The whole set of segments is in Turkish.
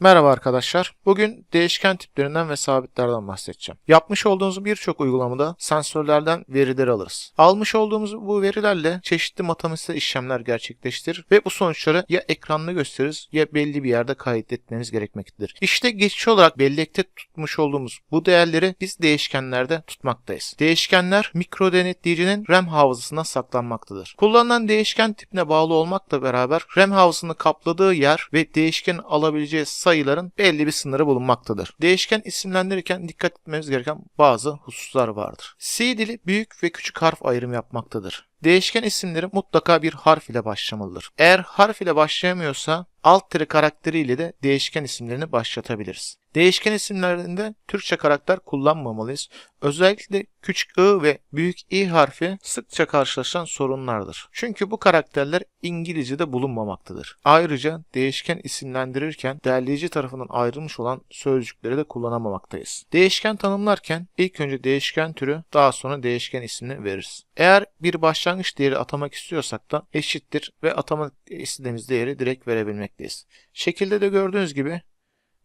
Merhaba arkadaşlar. Bugün değişken tiplerinden ve sabitlerden bahsedeceğim. Yapmış olduğumuz birçok uygulamada sensörlerden verileri alırız. Almış olduğumuz bu verilerle çeşitli matematiksel işlemler gerçekleştirir ve bu sonuçları ya ekranda gösteririz ya belli bir yerde kaydetmemiz gerekmektedir. İşte geçici olarak bellekte tutmuş olduğumuz bu değerleri biz değişkenlerde tutmaktayız. Değişkenler mikro denetleyicinin RAM hafızasına saklanmaktadır. Kullanılan değişken tipine bağlı olmakla beraber RAM hafızasını kapladığı yer ve değişken alabileceği sayıların belli bir sınırı bulunmaktadır. Değişken isimlendirirken dikkat etmemiz gereken bazı hususlar vardır. C dili büyük ve küçük harf ayrımı yapmaktadır. Değişken isimleri mutlaka bir harf ile başlamalıdır. Eğer harf ile başlayamıyorsa alt tire karakteriyle de değişken isimlerini başlatabiliriz. Değişken isimlerinde Türkçe karakter kullanmamalıyız. Özellikle küçük i ve büyük i harfi sıkça karşılaşılan sorunlardır. Çünkü bu karakterler İngilizce'de bulunmamaktadır. Ayrıca değişken isimlendirirken derleyici tarafından ayrılmış olan sözcükleri de kullanamamaktayız. Değişken tanımlarken ilk önce değişken türü daha sonra değişken ismini veririz. Eğer bir başlangıç değeri atamak istiyorsak da eşittir ve atamak istediğimiz değeri direkt verebilmekteyiz. Şekilde de gördüğünüz gibi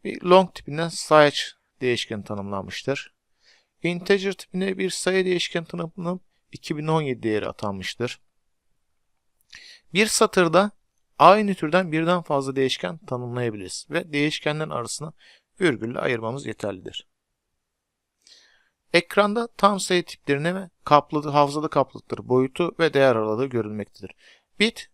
bir long tipinden sayaç değişken tanımlanmıştır. Integer tipine bir sayı değişken tanımlanıp 2017 değeri atanmıştır. Bir satırda aynı türden birden fazla değişken tanımlayabiliriz ve değişkenlerin arasını virgülle ayırmamız yeterlidir. Ekranda tam sayı tiplerine ve kapladığı hafızalı kapladıkları boyutu ve değer aralığı görülmektedir. Bit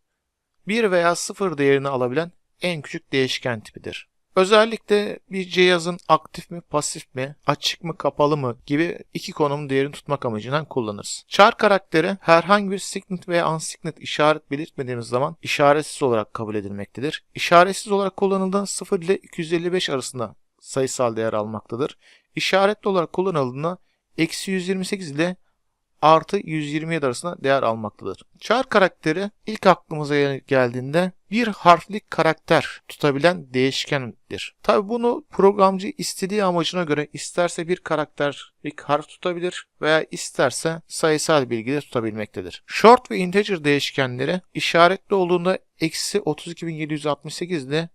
1 veya 0 değerini alabilen en küçük değişken tipidir. Özellikle bir cihazın aktif mi, pasif mi, açık mı, kapalı mı gibi iki konum değerini tutmak amacıyla kullanırız. Char karakteri herhangi bir signet veya unsignet işaret belirtmediğimiz zaman işaretsiz olarak kabul edilmektedir. İşaretsiz olarak kullanıldığında 0 ile 255 arasında sayısal değer almaktadır. İşaretli olarak kullanıldığında eksi 128 ile artı 127 arasında değer almaktadır. Char karakteri ilk aklımıza geldiğinde bir harflik karakter tutabilen değişkendir. Tabi bunu programcı istediği amacına göre isterse bir karakterlik harf tutabilir veya isterse sayısal bilgi de tutabilmektedir. Short ve integer değişkenleri işaretli olduğunda eksi 32.768 ile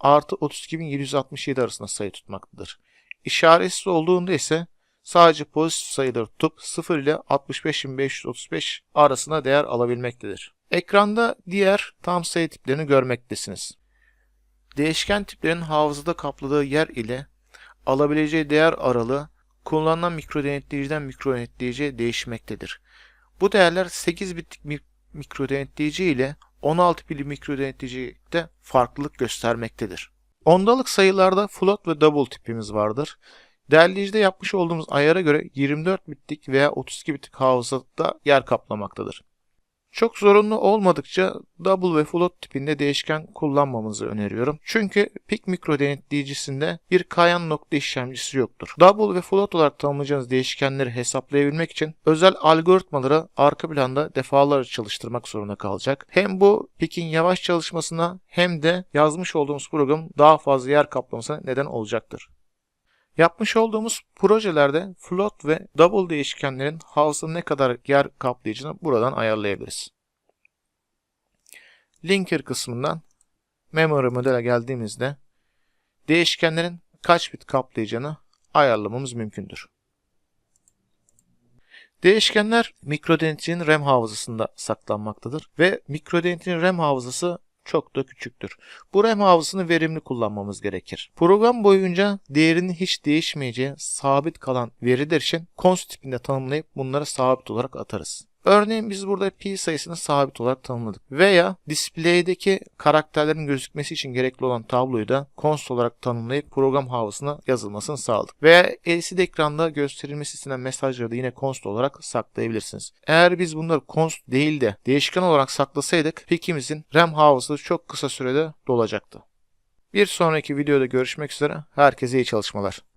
artı 32.767 arasında sayı tutmaktadır. İşaretsiz olduğunda ise sadece pozitif sayıları tutup 0 ile 65.535 arasında değer alabilmektedir. Ekranda diğer tam sayı tiplerini görmektesiniz. Değişken tiplerin hafızada kapladığı yer ile alabileceği değer aralığı kullanılan mikro denetleyiciden mikro denetleyiciye değişmektedir. Bu değerler 8 bitlik mi mikro denetleyici ile 16 bitlik mikro denetleyicide farklılık göstermektedir. Ondalık sayılarda float ve double tipimiz vardır. Derleyicide yapmış olduğumuz ayara göre 24 bitlik veya 32 bitlik hafızada yer kaplamaktadır. Çok zorunlu olmadıkça double ve float tipinde değişken kullanmamızı öneriyorum. Çünkü PIC mikro denetleyicisinde bir kayan nokta işlemcisi yoktur. Double ve float olarak tanımlayacağınız değişkenleri hesaplayabilmek için özel algoritmaları arka planda defalarca çalıştırmak zorunda kalacak. Hem bu PIC'in yavaş çalışmasına hem de yazmış olduğumuz program daha fazla yer kaplamasına neden olacaktır. Yapmış olduğumuz projelerde float ve double değişkenlerin hafızada ne kadar yer kaplayacağını buradan ayarlayabiliriz. Linker kısmından memory modele geldiğimizde değişkenlerin kaç bit kaplayacağını ayarlamamız mümkündür. Değişkenler mikrodeneticinin RAM hafızasında saklanmaktadır ve mikrodeneticinin RAM hafızası çok da küçüktür. Bu RAM hafızasını verimli kullanmamız gerekir. Program boyunca değerinin hiç değişmeyeceği sabit kalan veriler için const tipinde tanımlayıp bunları sabit olarak atarız. Örneğin biz burada pi sayısını sabit olarak tanımladık. Veya display'deki karakterlerin gözükmesi için gerekli olan tabloyu da const olarak tanımlayıp program hafızasına yazılmasını sağladık. Veya LCD ekranda gösterilmesi istenen mesajları da yine const olarak saklayabilirsiniz. Eğer biz bunları const değil de değişken olarak saklasaydık pikimizin RAM hafızası çok kısa sürede dolacaktı. Bir sonraki videoda görüşmek üzere. Herkese iyi çalışmalar.